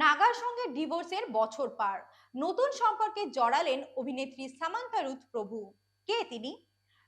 নাগার সঙ্গে ডিভোর্সের বছর পার। নতুন সম্পর্কে জড়ালেন অভিনেত্রী সামান্তা রুথ প্রভু। কে তিনি?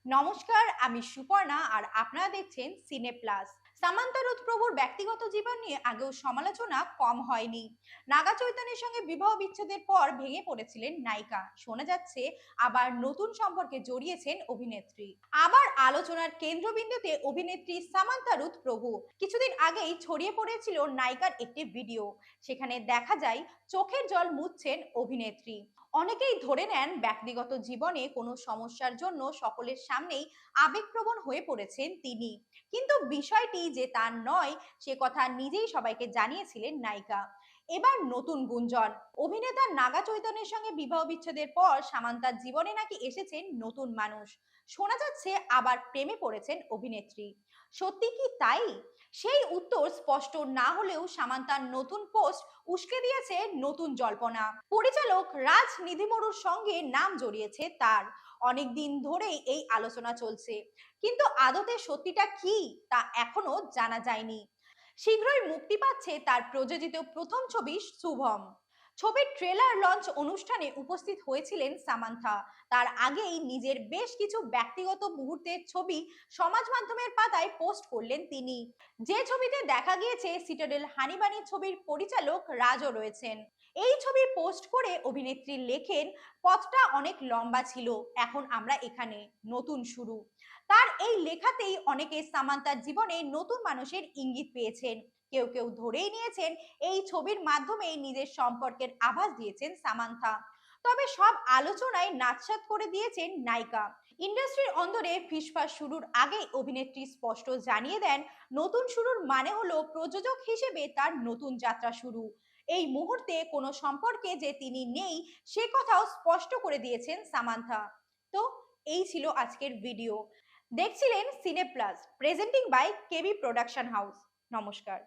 নমস্কার, আমি সুপর্ণা আর আপনারা দেখছেন সিনে প্লাস সামান্তা রুথ প্রভুর ব্যক্তিগত জীবন নিয়ে আগেও সমালোচনা কম হয়নি। নাগা চৈতন্যের সঙ্গে বিবাহ বিচ্ছেদের পর ভেঙে পড়েছিলেন নায়িকা। শোনা যাচ্ছে, আবার নতুন সম্পর্কে জড়িয়েছেন অভিনেত্রী। আবার আলোচনার কেন্দ্রবিন্দুতে অভিনেত্রী সামান্তা রুথ প্রভু। কিছুদিন আগেই ছড়িয়ে পড়েছিল নায়িকার একটি ভিডিও। সেখানে দেখা যায়, চোখের জল মুছছেন অভিনেত্রী। অনেকেই ধরে নেন, ব্যক্তিগত জীবনে কোনো সমস্যার জন্য সকলের সামনেই আবেগপ্রবণ হয়ে পড়েছেন তিনি। কিন্তু বিষয়টি যে তার নয়, সে কথা নিজেই সবাইকে জানিয়েছিলেন নায়িকা। এবার নতুন গুঞ্জন। অভিনেতা নাগা চৈতন্যের সঙ্গে বিবাহ বিচ্ছেদের পর সামান্তার জীবনে নাকি এসেছেন নতুন মানুষ। শোনা যাচ্ছে আবার প্রেমে পড়েছেন অভিনেত্রী। সত্যি কি তাই? সেই উত্তর স্পষ্ট না হলেও সামান্তার নতুন পোস্ট উস্কে দিয়েছে নতুন জল্পনা। পরিচালক রাজ নিধিমরুর সঙ্গে নাম জড়িয়েছে তার। অনেক দিন ধরেই এই আলোচনা চলছে। কিন্তু আদতে সত্যিটা কি তা এখনও জানা যায়নি। শীঘ্রই মুক্তি পাচ্ছে তার প্রযোজিত প্রথম ছবি শুভম। ছবির ট্রেলার লঞ্চ অনুষ্ঠানে উপস্থিত হয়েছিলেন সামান্থা। তার আগেই নিজের বেশ কিছু ব্যক্তিগত মুহূর্তের ছবি সমাজ মাধ্যমের পাতায় পোস্ট করলেন তিনি। যে ছবিতে দেখা গিয়েছে সিটাডেল হানিবানি ছবির পরিচালক রাজও রয়েছেন। এই ছবি পোস্ট করে অভিনেত্রী লেখেন, পথটা অনেক লম্বা ছিল, এখন আমরা এখানে, নতুন শুরু। তার এই লেখাতেই অনেকে সামান্তার জীবনে নতুন মানুষের ইঙ্গিত পেয়েছেন। কেউ কেউ ধরেই নিয়েছেন এই ছবির মাধ্যমে নিজের সম্পর্কের আভাস দিয়েছেন সামান্থা। তবে সব আলোচনায় নাচসাত করে দিয়েছেন নায়িকা। ইন্ডাস্ট্রির অন্দরে ফিসফাস শুরুর আগেই অভিনেত্রী স্পষ্ট জানিয়ে দেন, নতুন শুরুর মানে হলো প্রযোজক হিসেবে তার নতুন যাত্রা শুরু। এই মুহূর্তে কোনো সম্পর্কে যে তিনি নেই, সে কথাও স্পষ্ট করে দিয়েছেন সামান্থা। তো এই ছিল আজকের ভিডিও। দেখছিলেন cine plus presenting by KB production house নমস্কার।